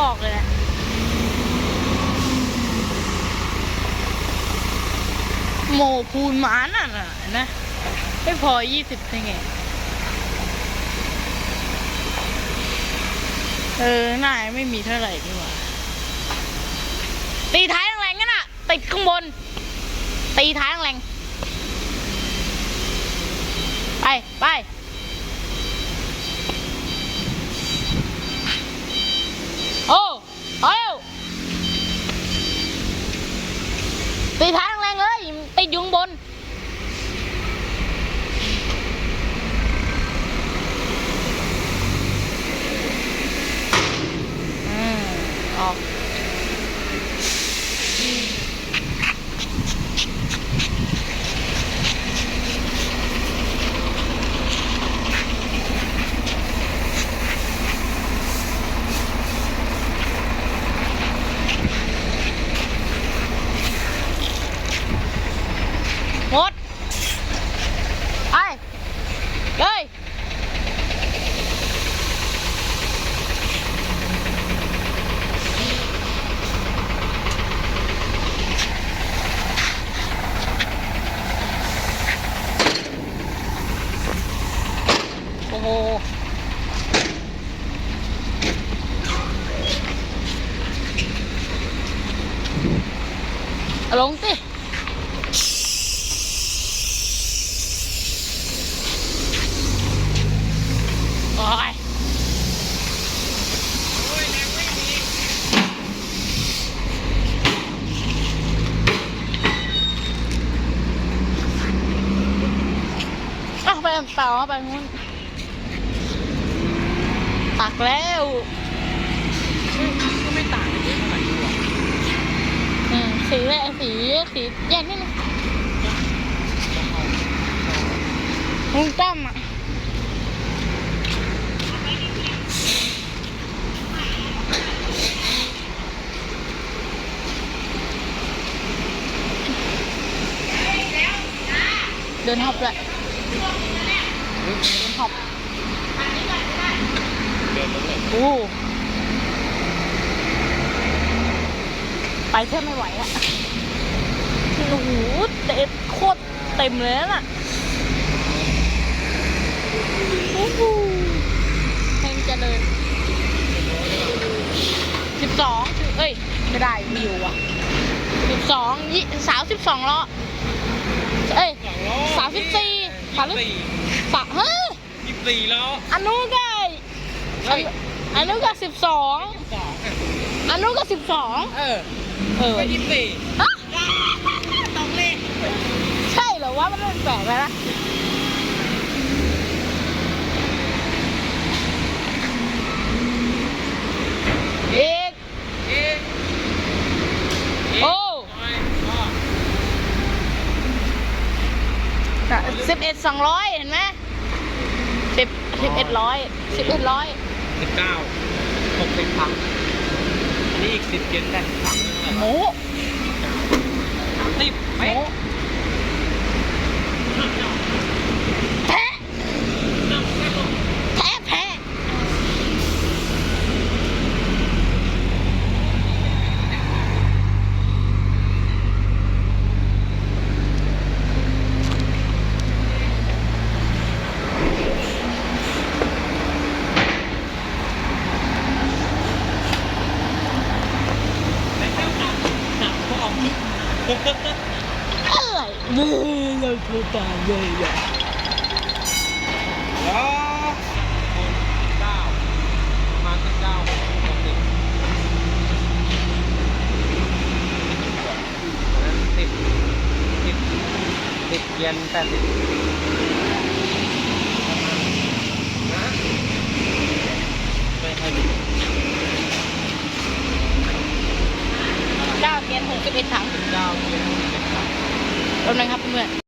ออกเลยเนี่ยโมพูนหมาน่ะน่ะนะ ไม่พอยี่สิบได้ไงเออหน้ายไม่มีเท่าไหร่ดีกว่า ตีท้ายแรงๆงั้นอะ ติดข้างบน ตีท้ายแรงๆไป ไป โอ้เอาเร็วตีท้ายแรงๆเลย ติดอยุงบน อืมออกหมดไปเลย โอ้โห เอาลงสิโอ้ยเอาไปเปล่าเอาไปนู้นตักแล้ว ก็ไม่ต่างกันเยอะเท่าไหร่ดีกว่า อืม สีแหละสีสีแยกนิดนึงลุงตั้มอะเดินหอบเลยเดินหอบเดินแล้วเลยโอ้ไป แทบไม่ไหวอะโอ้โหเต็มโคตรเต็มเลยน่ะโอ้โหเพลงเจริญสิบสองเอ้ย ไม่ได้ไม่อยู่อะสิบสองยี่สาวสิบสองล้อเอ้ยสามสิบสี่สามสิบสี่สามเฮ้ยยี่สิบสี่แล้วอนุก็เฮ้ยอนุก็สิบสองสองอะอนุก็สิบสองเออ เออก็ยี่สิบสี่ฮะใช่เหรอว่ามันแปลกๆไปนะอีกเอ๊ะโอ้น้อยก็สิบเอ็ดสองร้อยเห็นไหมสิบสิบเอ็ดร้อยสิบเอ็ดร้อยสิบเก้าหกสิบครั้งอันนี้อีกสิบเจ็ดแปดครั้ง หมูติดหมู อะไรไม่เราโทรตามเลยอะแล้วคนเก้ามาสัเก้าติดสิบสิบเยนแปดสิบ แป๊บนึงครับเพื่อน